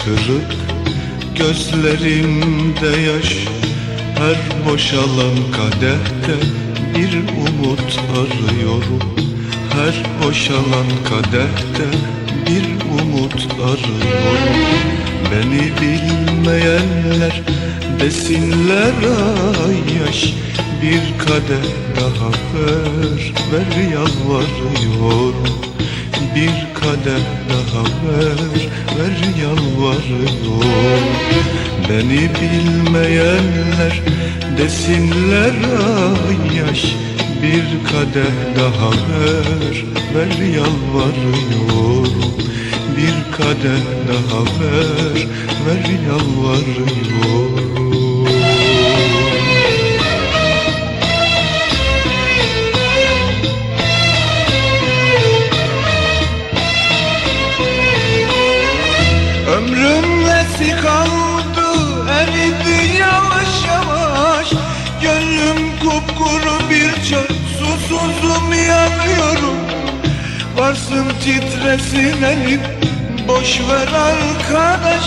Hıçkırık Gözlerimde yaş Her boşalan kadehte Bir umut arıyorum. Her boşalan kadehte Bir umut arıyorum. Beni bilmeyenler Desinler ay yaş Bir kadeh daha ver Ver yalvarıyorum bir kadeh daha ver, ver yalvarıyorum. Beni bilmeyenler desinler ay yaş Bir kadeh daha ver, ver yalvarıyorum. Bir kadeh daha ver, ver yalvarıyorum Ömrüm nesi kaldı eridi yavaş yavaş. Gönlüm kupkuru bir çöl susuzum yanıyorum Varsın titresin elim boş ver arkadaş.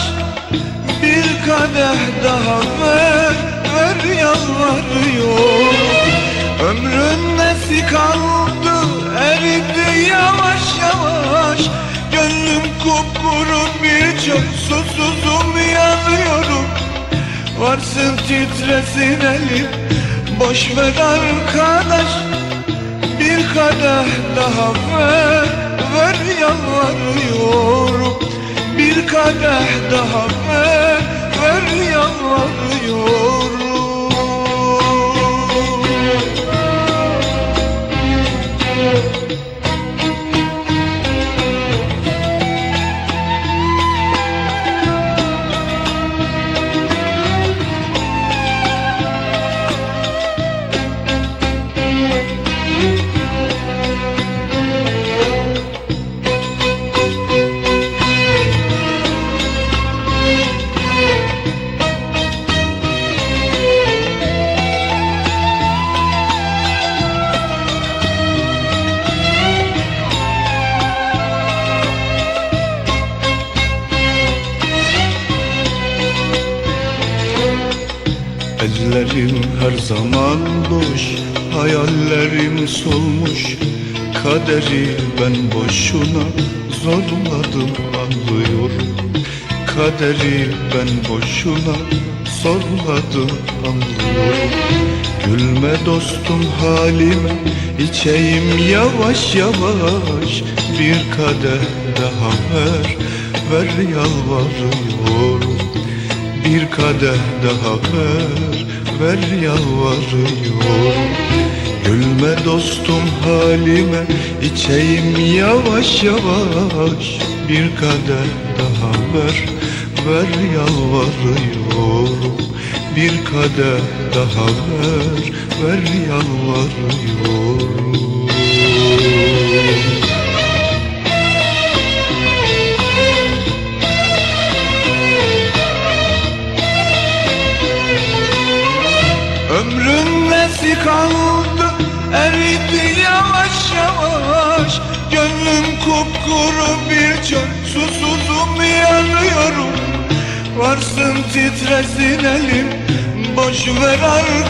Bir kadeh daha ver ver yalvarıyorum. Ömrün nesi kaldı eridi yavaş yavaş kupkuru bir çöl susuzum yanıyorum. Varsın titresin elim. Boş ver arkadaş Bir kadeh daha ver. Ver yalvarıyorum. Bir kadeh daha ver. Ver yalvarıyorum Ellerim her zaman boş Hayallerim solmuş. Kaderi ben boşuna Zorladım anlıyorum. Kaderi ben boşuna Zorladım anlıyorum. Gülme dostum halime içeyim yavaş yavaş. Bir kadeh daha ver Ver yalvarıyorum bir kadeh daha ver, ver yalvarıyorum. Gülme dostum halime, içeyim yavaş yavaş. Bir kadeh daha ver, ver yalvarıyorum. Bir kadeh daha ver, ver yalvarıyorum Ömrün nesi kaldı eridi yavaş yavaş. Gönlüm kupkuru bir çöl susuzum yanıyorum. Varsın titresin elim boş ver arka